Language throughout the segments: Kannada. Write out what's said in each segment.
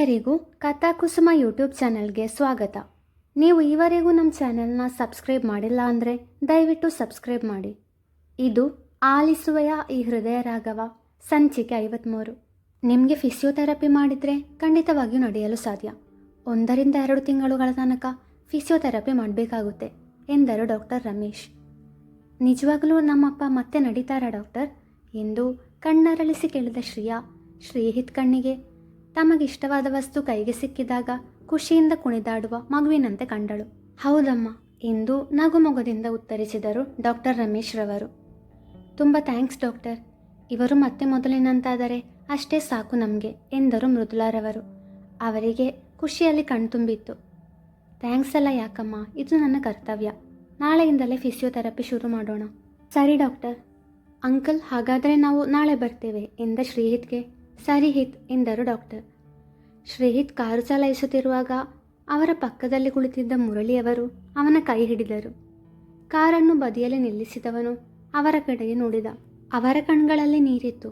ಎಲ್ಲರಿಗೂ ಕಥಾಕುಸುಮ ಯೂಟ್ಯೂಬ್ ಚಾನಲ್ಗೆ ಸ್ವಾಗತ. ನೀವು ಈವರೆಗೂ ನಮ್ಮ ಚಾನೆಲ್ನ ಸಬ್ಸ್ಕ್ರೈಬ್ ಮಾಡಿಲ್ಲ ಅಂದರೆ ದಯವಿಟ್ಟು ಸಬ್ಸ್ಕ್ರೈಬ್ ಮಾಡಿ. ಇದು ಆಲಿಸುವೆಯ ಈ ಹೃದಯ ರಾಘವ, ಸಂಚಿಕೆ ಐವತ್ತ್ಮೂರು ನಿಮಗೆ ಫಿಸಿಯೋಥೆರಪಿ ಮಾಡಿದರೆ ಖಂಡಿತವಾಗಿಯೂ ನಡೆಯಲು ಸಾಧ್ಯ. ಒಂದರಿಂದ ಎರಡು ತಿಂಗಳುಗಳ ತನಕ ಫಿಸಿಯೋಥೆರಪಿ ಮಾಡಬೇಕಾಗುತ್ತೆ, ಎಂದರು ಡಾಕ್ಟರ್ ರಮೇಶ್. ನಿಜವಾಗಲೂ ನಮ್ಮಪ್ಪ ಮತ್ತೆ ನಡೀತಾರಾ ಡಾಕ್ಟರ್? ಎಂದು ಕಣ್ಣರಳಿಸಿ ಕೇಳಿದ ಶ್ರಿಯಾ, ಶ್ರೀಹಿತ್ ಕಣ್ಣಿಗೆ ತಮಗಿಷ್ಟವಾದ ವಸ್ತು ಕೈಗೆ ಸಿಕ್ಕಿದಾಗ ಖುಷಿಯಿಂದ ಕುಣಿದಾಡುವ ಮಗುವಿನಂತೆ ಕಂಡಳು. ಹೌದಮ್ಮ ಎಂದು ನಗುಮೊಗದಿಂದ ಉತ್ತರಿಸಿದರು ಡಾಕ್ಟರ್ ರಮೇಶ್ ರವರು. ತುಂಬ ಥ್ಯಾಂಕ್ಸ್ ಡಾಕ್ಟರ್. ಇವರು ಮತ್ತೆ ಮೊದಲಿನಂತಾದರೆ ಅಷ್ಟೇ ಸಾಕು ನಮಗೆ ಎಂದರು ಮೃದುಲಾರವರು ಅವರಿಗೆ ಖುಷಿಯಲ್ಲಿ ಕಣ್ತುಂಬಿತ್ತು. ಥ್ಯಾಂಕ್ಸ್ ಅಲ್ಲ ಯಾಕಮ್ಮ, ಇದು ನನ್ನ ಕರ್ತವ್ಯ. ನಾಳೆಯಿಂದಲೇ ಫಿಸಿಯೋಥೆರಪಿ ಶುರು ಮಾಡೋಣ. ಸರಿ ಡಾಕ್ಟರ್. ಅಂಕಲ್, ಹಾಗಾದರೆ ನಾವು ನಾಳೆ ಬರ್ತೇವೆ ಎಂದ ಶ್ರೀಹಿತ್ಗೆ ಸರಿ ಹಿತ್ ಎಂದರು ಡಾಕ್ಟರ್. ಶ್ರೀಹಿತ್ ಕಾರು ಚಲಾಯಿಸುತ್ತಿರುವಾಗ ಅವರ ಪಕ್ಕದಲ್ಲಿ ಕುಳಿತಿದ್ದ ಮುರಳಿಯವರು ಅವನ ಕೈ ಹಿಡಿದರು. ಕಾರನ್ನು ಬದಿಯಲ್ಲಿ ನಿಲ್ಲಿಸಿದವನು ಅವರ ಕಡೆಗೆ ನೋಡಿದ. ಅವರ ಕಣ್ಗಳಲ್ಲಿ ನೀರಿತ್ತು.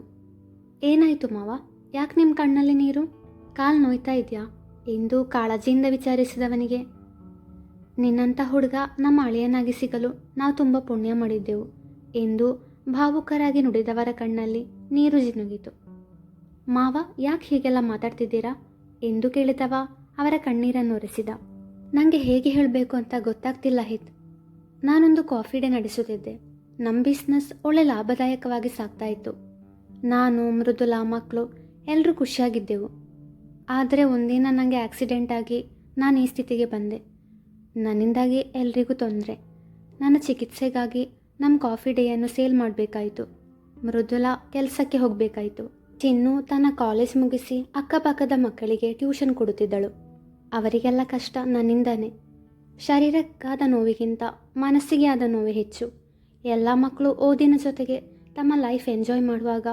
ಏನಾಯಿತು ಮಾವ? ಯಾಕೆ ನಿಮ್ಮ ಕಣ್ಣಲ್ಲಿ ನೀರು? ಕಾಲು ನೋಯ್ತಾ ಇದೆಯಾ? ಎಂದು ಕಾಳಜಿಯಿಂದ ವಿಚಾರಿಸಿದವನಿಗೆ, ನಿನ್ನಂಥ ಹುಡುಗ ನಮ್ಮ ಅಳಿಯನಾಗಿ ಸಿಗಲು ನಾವು ತುಂಬ ಪುಣ್ಯ ಮಾಡಿದ್ದೆವು, ಎಂದು ಭಾವುಕರಾಗಿ ನುಡಿದವರ ಕಣ್ಣಲ್ಲಿ ನೀರು ಜಿನುಗಿತು. ಮಾವ, ಯಾಕೆ ಹೀಗೆಲ್ಲ ಮಾತಾಡ್ತಿದ್ದೀರಾ? ಎಂದು ಕೇಳಿದವ ಅವರ ಕಣ್ಣೀರನ್ನು ಒರೆಸಿದ. ನನಗೆ ಹೇಗೆ ಹೇಳಬೇಕು ಅಂತ ಗೊತ್ತಾಗ್ತಿಲ್ಲ ಹಿತ್. ನಾನೊಂದು ಕಾಫಿ ಡೇ ನಡೆಸುತ್ತಿದ್ದೆ. ನಮ್ಮ ಬಿಸ್ನೆಸ್ ಒಳ್ಳೆ ಲಾಭದಾಯಕವಾಗಿ ಸಾಗ್ತಾ ಇತ್ತು. ನಾನು ಮೃದುಲಾ ಮಕ್ಕಳು ಎಲ್ಲರೂ ಖುಷಿಯಾಗಿದ್ದೆವು. ಆದರೆ ಒಂದಿನ ನನಗೆ ಆಕ್ಸಿಡೆಂಟ್ ಆಗಿ ನಾನು ಈ ಸ್ಥಿತಿಗೆ ಬಂದೆ. ನನ್ನಿಂದಾಗಿ ಎಲ್ರಿಗೂ ತೊಂದರೆ. ನನ್ನ ಚಿಕಿತ್ಸೆಗಾಗಿ ನಮ್ಮ ಕಾಫಿ ಡೇಯನ್ನು ಸೇಲ್ ಮಾಡಬೇಕಾಯಿತು. ಮೃದುಲಾ ಕೆಲಸಕ್ಕೆ ಹೋಗಬೇಕಾಯಿತು. ಚಿನ್ನು ತನ್ನ ಕಾಲೇಜ್ ಮುಗಿಸಿ ಅಕ್ಕಪಕ್ಕದ ಮಕ್ಕಳಿಗೆ ಟ್ಯೂಷನ್ ಕೊಡುತ್ತಿದ್ದಳು. ಅವರಿಗೆಲ್ಲ ಕಷ್ಟ ನನ್ನಿಂದನೇ. ಶರೀರಕ್ಕಾದ ನೋವಿಗಿಂತ ಮನಸ್ಸಿಗೆ ಆದ ನೋವು ಹೆಚ್ಚು. ಎಲ್ಲ ಮಕ್ಕಳು ಓದಿನ ಜೊತೆಗೆ ತಮ್ಮ ಲೈಫ್ ಎಂಜಾಯ್ ಮಾಡುವಾಗ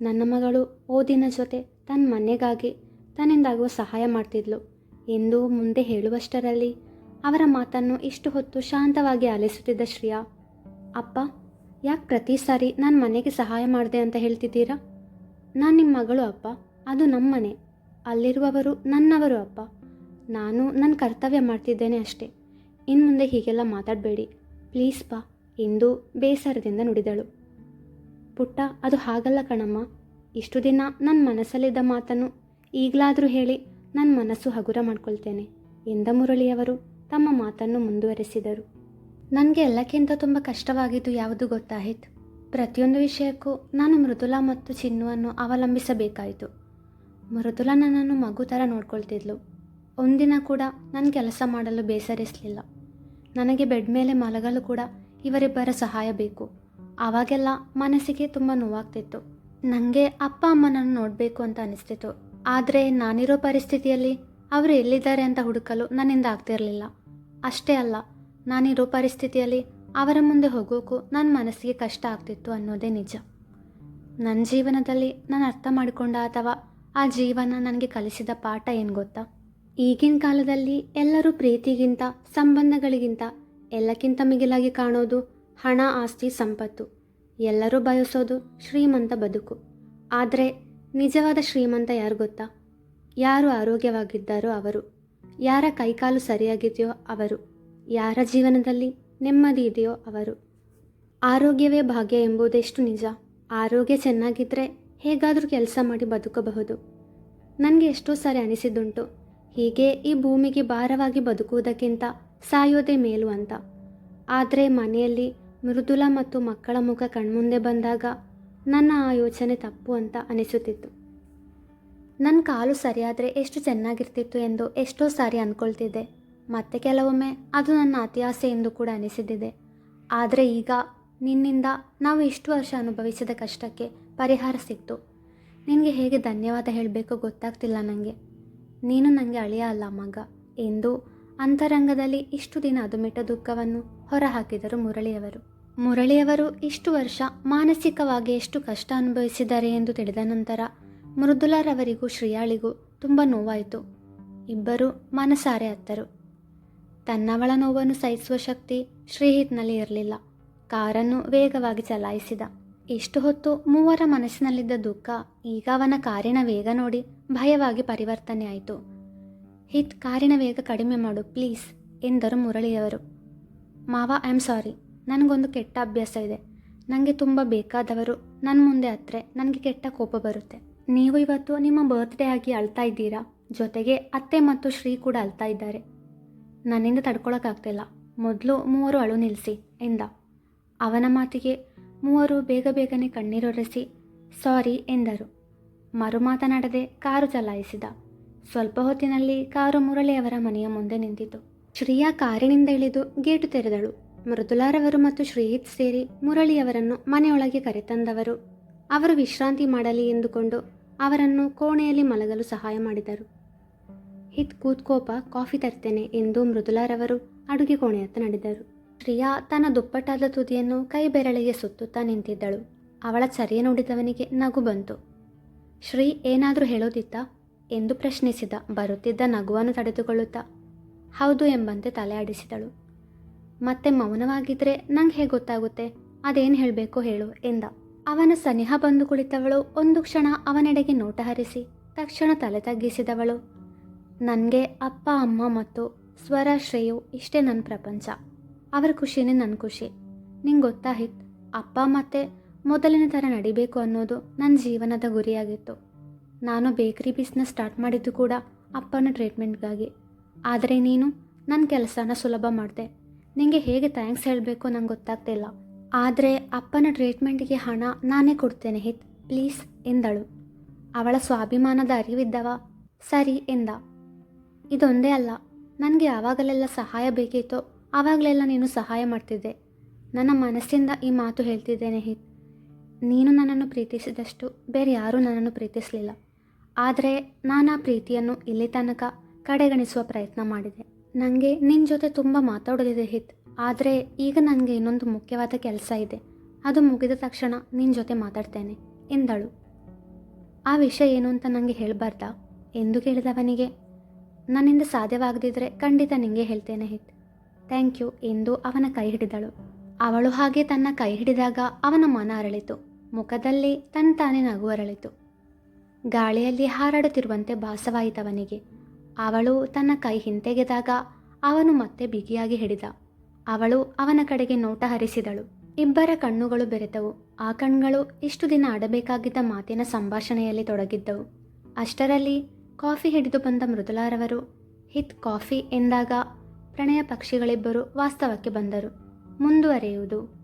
ನನ್ನ ಮಗಳು ಓದಿನ ಜೊತೆ ತನ್ನ ಮನೆಗಾಗಿ ತನ್ನಿಂದಾಗುವ ಸಹಾಯ ಮಾಡ್ತಿದ್ಲು. ಎಂದು ಮುಂದೆ ಹೇಳುವಷ್ಟರಲ್ಲಿ ಅವರ ಮಾತನ್ನು ಇಷ್ಟು ಹೊತ್ತು ಶಾಂತವಾಗಿ ಆಲಿಸುತ್ತಿದ್ದ ಶ್ರೇಯಾ, ಅಪ್ಪ, ಯಾಕೆ ಪ್ರತಿ ಸಾರಿ ನಾನು ಮನೆಗೆ ಸಹಾಯ ಮಾಡಿದೆ ಅಂತ ಹೇಳ್ತಿದ್ದೀರಾ? ನಾನು ನಿಮ್ಮ ಮಗಳು ಅಪ್ಪ, ಅದು ನಮ್ಮನೆ. ಅಲ್ಲಿರುವವರು ನನ್ನವರು ಅಪ್ಪ. ನಾನು ನನ್ನ ಕರ್ತವ್ಯ ಮಾಡ್ತಿದ್ದೇನೆ ಅಷ್ಟೇ. ಇನ್ನು ಮುಂದೆ ಹೀಗೆಲ್ಲ ಮಾತಾಡಬೇಡಿ. ಪ್ಲೀಸ್ ಪಾ ಎಂದು ಬೇಸರದಿಂದ ನುಡಿದಳು. ಪುಟ್ಟ, ಅದು ಹಾಗಲ್ಲ ಕಣಮ್ಮ. ಇಷ್ಟು ದಿನ ನನ್ನ ಮನಸ್ಸಲ್ಲಿದ್ದ ಮಾತನ್ನು ಈಗಲಾದರೂ ಹೇಳಿ ನನ್ನ ಮನಸ್ಸು ಹಗುರ ಮಾಡ್ಕೊಳ್ತೇನೆ. ಎಂದ ಮುರಳಿಯವರು ತಮ್ಮ ಮಾತನ್ನು ಮುಂದುವರೆಸಿದರು. ನನಗೆ ಎಲ್ಲಕ್ಕಿಂತ ತುಂಬ ಕಷ್ಟವಾಗಿದ್ದು ಯಾವುದು ಗೊತ್ತಾಯಿತು? ಪ್ರತಿಯೊಂದು ವಿಷಯಕ್ಕೂ ನಾನು ಮೃದುಲಾ ಮತ್ತು ಚಿನ್ನುವನ್ನು ಅವಲಂಬಿಸಬೇಕಾಯಿತು. ಮೃದುಲಾ ನನ್ನನ್ನು ಮಗು ಥರ ನೋಡ್ಕೊಳ್ತಿದ್ಲು. ಒಂದಿನ ಕೂಡ ನನ್ನ ಕೆಲಸ ಮಾಡಲು ಬೇಸರಿಸಲಿಲ್ಲ. ನನಗೆ ಬೆಡ್ ಮೇಲೆ ಮಲಗಲು ಕೂಡ ಇವರಿಬ್ಬರ ಸಹಾಯ ಬೇಕು. ಆವಾಗೆಲ್ಲ ಮನಸ್ಸಿಗೆ ತುಂಬ ನೋವಾಗ್ತಿತ್ತು. ನನಗೆ ಅಪ್ಪ ಅಮ್ಮನನ್ನು ನೋಡಬೇಕು ಅಂತ ಅನಿಸ್ತಿತ್ತು. ಆದರೆ ನಾನಿರೋ ಪರಿಸ್ಥಿತಿಯಲ್ಲಿ ಅವರು ಎಲ್ಲಿದ್ದಾರೆ ಅಂತ ಹುಡುಕಲು ನನ್ನಿಂದ ಆಗ್ತಿರಲಿಲ್ಲ. ಅಷ್ಟೇ ಅಲ್ಲ, ನಾನಿರೋ ಪರಿಸ್ಥಿತಿಯಲ್ಲಿ ಅವರ ಮುಂದೆ ಹೋಗೋಕ್ಕೂ ನನ್ನ ಮನಸ್ಸಿಗೆ ಕಷ್ಟ ಆಗ್ತಿತ್ತು ಅನ್ನೋದೇ ನಿಜ. ನನ್ನ ಜೀವನದಲ್ಲಿ ನಾನು ಅರ್ಥ ಮಾಡಿಕೊಂಡ ಅಥವಾ ಆ ಜೀವನ ನನಗೆ ಕಲಿಸಿದ ಪಾಠ ಏನು ಗೊತ್ತಾ? ಈಗಿನ ಕಾಲದಲ್ಲಿ ಎಲ್ಲರೂ ಪ್ರೀತಿಗಿಂತ, ಸಂಬಂಧಗಳಿಗಿಂತ, ಎಲ್ಲಕ್ಕಿಂತ ಮಿಗಿಲಾಗಿ ಕಾಣೋದು ಹಣ, ಆಸ್ತಿ, ಸಂಪತ್ತು. ಎಲ್ಲರೂ ಬಯಸೋದು ಶ್ರೀಮಂತ ಬದುಕು. ಆದರೆ ನಿಜವಾದ ಶ್ರೀಮಂತ ಯಾರು ಗೊತ್ತಾ? ಯಾರು ಆರೋಗ್ಯವಾಗಿದ್ದಾರೋ ಅವರು. ಯಾರ ಕೈಕಾಲು ಸರಿಯಾಗಿದೆಯೋ ಅವರು. ಯಾರ ಜೀವನದಲ್ಲಿ ನೆಮ್ಮದಿ ಇದೆಯೋ ಅವರು. ಆರೋಗ್ಯವೇ ಭಾಗ್ಯ ಎಂಬುದೆಷ್ಟು ನಿಜ. ಆರೋಗ್ಯ ಚೆನ್ನಾಗಿದ್ದರೆ ಹೇಗಾದರೂ ಕೆಲಸ ಮಾಡಿ ಬದುಕಬಹುದು. ನನಗೆ ಎಷ್ಟೋ ಸಾರಿ ಅನಿಸಿದ್ದುಂಟು. ಹೀಗೆ ಈ ಭೂಮಿಗೆ ಭಾರವಾಗಿ ಬದುಕುವುದಕ್ಕಿಂತ ಸಾಯೋದೇ ಮೇಲು ಅಂತ. ಆದರೆ ಮನೆಯಲ್ಲಿ ಮೃದುಲ ಮತ್ತು ಮಕ್ಕಳ ಮುಖ ಕಣ್ಮುಂದೆ ಬಂದಾಗ ನನ್ನ ಆ ಯೋಚನೆ ತಪ್ಪು ಅಂತ ಅನಿಸುತ್ತಿತ್ತು. ನನ್ನ ಕಾಲು ಸರಿಯಾದರೆ ಎಷ್ಟು ಚೆನ್ನಾಗಿರ್ತಿತ್ತು ಎಂದು ಎಷ್ಟೋ ಸಾರಿ ಅಂದ್ಕೊಳ್ತಿದ್ದೆ ಮತ್ತೆ ಕೆಲವೊಮ್ಮೆ ಅದು ನನ್ನ ಅತಿಯಾಸೆ ಎಂದು ಕೂಡ ಅನಿಸಿದ್ದಿದೆ. ಆದರೆ ಈಗ ನಿನ್ನಿಂದ ನಾವು ಇಷ್ಟು ವರ್ಷ ಅನುಭವಿಸಿದ ಕಷ್ಟಕ್ಕೆ ಪರಿಹಾರ ಸಿಕ್ತು. ನಿನಗೆ ಹೇಗೆ ಧನ್ಯವಾದ ಹೇಳಬೇಕು ಗೊತ್ತಾಗ್ತಿಲ್ಲ ನನಗೆ ನೀನು ನನಗೆ ಅಳಿಯ ಅಲ್ಲ ಮಗ. ಎಂದು ಅಂತರಂಗದಲ್ಲಿ ಇಷ್ಟು ದಿನ ಅದುಮಿಟ್ಟ ದುಃಖವನ್ನು ಹೊರಹಾಕಿದರು ಮುರಳಿಯವರು. ಮುರಳಿಯವರು ಇಷ್ಟು ವರ್ಷ ಮಾನಸಿಕವಾಗಿ ಎಷ್ಟು ಕಷ್ಟ ಅನುಭವಿಸಿದ್ದಾರೆ ಎಂದು ತಿಳಿದ ನಂತರ ಮೃದುಲಾರವರಿಗೂ ಶ್ರೀಯಾಳಿಗೂ ತುಂಬ ನೋವಾಯಿತು. ಇಬ್ಬರು ಮನಸಾರೆ ಅತ್ತರು. ತನ್ನವಳ ನೋವನ್ನು ಸಹಿಸುವ ಶಕ್ತಿ ಶ್ರೀಹಿತ್ನಲ್ಲಿ ಇರಲಿಲ್ಲ. ಕಾರನ್ನು ವೇಗವಾಗಿ ಚಲಾಯಿಸಿದ. ಇಷ್ಟು ಹೊತ್ತು ಮೂವರ ಮನಸ್ಸಿನಲ್ಲಿದ್ದ ದುಃಖ ಈಗ ಅವನ ಕಾರಿನ ವೇಗ ನೋಡಿ ಭಯವಾಗಿ ಪರಿವರ್ತನೆ ಆಯಿತು. ಹಿತ್ ಕಾರಿನ ವೇಗ ಕಡಿಮೆ ಮಾಡು, ಪ್ಲೀಸ್, ಎಂದರು ಮುರಳಿಯವರು. ಮಾವ, ಐ ಆಮ್ ಸಾರಿ. ನನಗೊಂದು ಕೆಟ್ಟ ಅಭ್ಯಾಸ ಇದೆ. ನನಗೆ ತುಂಬ ಬೇಕಾದವರು ನನ್ನ ಮುಂದೆ ಹತ್ರೆ ನನಗೆ ಕೆಟ್ಟ ಕೋಪ ಬರುತ್ತೆ. ನೀವು ಇವತ್ತು ನಿಮ್ಮ ಬರ್ತ್ಡೇ ಆಗಿ ಅಳ್ತಾ ಇದ್ದೀರಾ? ಜೊತೆಗೆ ಅತ್ತೆ ಮತ್ತು ಶ್ರೀ ಕೂಡ ಅಳ್ತಾ ಇದ್ದಾರೆ. ನನ್ನಿಂದ ತಡ್ಕೊಳಕ್ಕಾಗ್ತಿಲ್ಲ. ಮೊದಲು ಮೂವರು ಅಳು ನಿಲ್ಲಿಸಿ ಎಂದ. ಅವನ ಮಾತಿಗೆ ಮೂವರು ಬೇಗ ಬೇಗನೆ ಕಣ್ಣೀರೊರೆಸಿ, ಸಾರಿ, ಎಂದರು. ಮರು ಮಾತನಾಡದೆ ಕಾರು ಚಲಾಯಿಸಿದ. ಸ್ವಲ್ಪ ಹೊತ್ತಿನಲ್ಲಿ ಕಾರು ಮುರಳಿಯವರ ಮನೆಯ ಮುಂದೆ ನಿಂತಿತು. ಶ್ರೀಯಾ ಕಾರಿನಿಂದ ಇಳಿದು ಗೇಟು ತೆರೆದಳು. ಮೃದುಲಾರವರು ಮತ್ತು ಶ್ರೀಹಿತ್ ಸೇರಿ ಮುರಳಿಯವರನ್ನು ಮನೆಯೊಳಗೆ ಕರೆತಂದವರು. ಅವರು ವಿಶ್ರಾಂತಿ ಮಾಡಲಿ ಎಂದುಕೊಂಡು ಅವರನ್ನು ಕೋಣೆಯಲ್ಲಿ ಮಲಗಲು ಸಹಾಯ ಮಾಡಿದರು. ಹಿತ್ ಕೂತ್ಕೋಪ ಕಾಫಿ ತರ್ತೇನೆ ಎಂದು ಮೃದುಲಾರವರು ಅಡುಗೆ ಕೋಣೆಯತ್ತ ನಡೆದರು. ಶ್ರಿಯಾ ತನ್ನ ದುಪ್ಪಟ್ಟಾದ ತುದಿಯನ್ನು ಕೈ ಬೆರಳಿಗೆ ಸುತ್ತುತ್ತಾ ನಿಂತಿದ್ದಳು. ಅವಳ ಚರ್ಯ ನೋಡಿದವನಿಗೆ ನಗು ಬಂತು. ಶ್ರೀ ಏನಾದರೂ ಹೇಳೋದಿತ್ತ? ಎಂದು ಪ್ರಶ್ನಿಸಿದ. ಬರುತ್ತಿದ್ದ ನಗುವನ್ನು ತಡೆದುಕೊಳ್ಳುತ್ತಾ ಹೌದು ಎಂಬಂತೆ ತಲೆ ಆಡಿಸಿದಳು. ಮತ್ತೆ ಮೌನವಾಗಿದ್ರೆ ನಂಗೆ ಹೇಗೆ ಗೊತ್ತಾಗುತ್ತೆ? ಅದೇನು ಹೇಳಬೇಕು ಹೇಳು ಎಂದ. ಅವನ ಸನಿಹ ಬಂದು ಕುಳಿತವಳು. ಒಂದು ಕ್ಷಣ ಅವನೆಡೆಗೆ ನೋಟ ಹರಿಸಿ, ತಕ್ಷಣ ತಲೆ ತಗ್ಗಿಸಿದವಳು. ನನಗೆ ಅಪ್ಪ, ಅಮ್ಮ ಮತ್ತು ಸ್ವರ ಶ್ರೇಯು ಇಷ್ಟೇ ನನ್ನ ಪ್ರಪಂಚ. ಅವರ ಖುಷಿನೇ ನನ್ನ ಖುಷಿ. ನಿಂಗೆ ಗೊತ್ತಾ ಅಪ್ಪ ಮತ್ತೆ ಮೊದಲಿನ ಥರ ನಡಿಬೇಕು ಅನ್ನೋದು ನನ್ನ ಜೀವನದ ಗುರಿಯಾಗಿತ್ತು. ನಾನು ಬೇಕರಿ ಬಿಸ್ನೆಸ್ ಸ್ಟಾರ್ಟ್ ಮಾಡಿದ್ದು ಕೂಡ ಅಪ್ಪನ ಟ್ರೀಟ್ಮೆಂಟ್ಗಾಗಿ ಆದರೆ ನೀನು ನನ್ನ ಕೆಲಸನ ಸುಲಭ ಮಾಡಿದೆ. ನಿಂಗೆ ಹೇಗೆ ಥ್ಯಾಂಕ್ಸ್ ಹೇಳಬೇಕು ನಂಗೆ ಗೊತ್ತಾಗ್ತಿಲ್ಲ ಆದರೆ ಅಪ್ಪನ ಟ್ರೀಟ್ಮೆಂಟ್ಗೆ ಹಣ ನಾನೇ ಕೊಡ್ತೇನೆ ಹಿತ್. ಪ್ಲೀಸ್ ಎಂದಳು. ಅವಳ ಸ್ವಾಭಿಮಾನದ ಅರಿವಿದ್ದವ, ಸರಿ ಎಂದ. ಇದೊಂದೇ ಅಲ್ಲ, ನನಗೆ ಯಾವಾಗಲೆಲ್ಲ ಸಹಾಯ ಬೇಕಿತ್ತೋ, ಆವಾಗಲೆಲ್ಲ ನೀನು ಸಹಾಯ ಮಾಡ್ತಿದ್ದೆ. ನನ್ನ ಮನಸ್ಸಿಂದ ಈ ಮಾತು ಹೇಳ್ತಿದ್ದೇನೆ ಹಿತ್ ನೀನು ನನ್ನನ್ನು ಪ್ರೀತಿಸಿದಷ್ಟು ಬೇರೆ ಯಾರೂ ನನ್ನನ್ನು ಪ್ರೀತಿಸಲಿಲ್ಲ. ಆದರೆ ನಾನು ಆ ಪ್ರೀತಿಯನ್ನು ಇಲ್ಲಿ ತನಕ ಕಡೆಗಣಿಸುವ ಪ್ರಯತ್ನ ಮಾಡಿದೆ. ನನಗೆ ನಿನ್ನ ಜೊತೆ ತುಂಬ ಮಾತಾಡೋದಿದೆ ಹಿತ್ ಆದರೆ ಈಗ ನನಗೆ ಇನ್ನೊಂದು ಮುಖ್ಯವಾದ ಕೆಲಸ ಇದೆ. ಅದು ಮುಗಿದ ತಕ್ಷಣ ನಿನ್ನ ಜೊತೆ ಮಾತಾಡ್ತೇನೆ, ಎಂದಳು. ಆ ವಿಷಯ ಏನು ಅಂತ ನನಗೆ ಹೇಳಬಾರ್ದಾ? ಎಂದು ಕೇಳಿದವನಿಗೆ ನನ್ನಿಂದ ಸಾಧ್ಯವಾಗದಿದ್ದರೆ ಖಂಡಿತ ನಿಂಗೆ ಹೇಳ್ತೇನೆ ಹಿತ್ ಥ್ಯಾಂಕ್ ಯು ಎಂದು ಅವನ ಕೈ ಹಿಡಿದಳು. ಅವಳು ಹಾಗೆ ತನ್ನ ಕೈ ಹಿಡಿದಾಗ ಅವನ ಮನ ಅರಳಿತು. ಮುಖದಲ್ಲಿ ತನ್ನ ತಾನೇ ನಗು ಅರಳಿತು. ಗಾಳಿಯಲ್ಲಿ ಹಾರಾಡುತ್ತಿರುವಂತೆ ಭಾಸವಾಯಿತವನಿಗೆ. ಅವಳು ತನ್ನ ಕೈ ಹಿಂತೆಗೆದಾಗ ಅವನು ಮತ್ತೆ ಬಿಗಿಯಾಗಿ ಹಿಡಿದ. ಅವಳು ಅವನ ಕಡೆಗೆ ನೋಟ ಹರಿಸಿದಳು. ಇಬ್ಬರ ಕಣ್ಣುಗಳು ಬೆರೆತವು. ಆ ಕಣ್ಗಳು ಇಷ್ಟು ದಿನ ಆಡಬೇಕಾಗಿದ್ದ ಮಾತಿನ ಸಂಭಾಷಣೆಯಲ್ಲಿ ತೊಡಗಿದ್ದವು. ಅಷ್ಟರಲ್ಲಿ ಕಾಫಿ ಹಿಡಿದು ಬಂದ ಮೃದುಲಾರವರು ಹಿತ್ ಕಾಫಿ ಎಂದಾಗ ಪ್ರಣಯ ಪಕ್ಷಿಗಳಿಬ್ಬರು ವಾಸ್ತವಕ್ಕೆ ಬಂದರು ಮುಂದುವರೆಯುವುದು.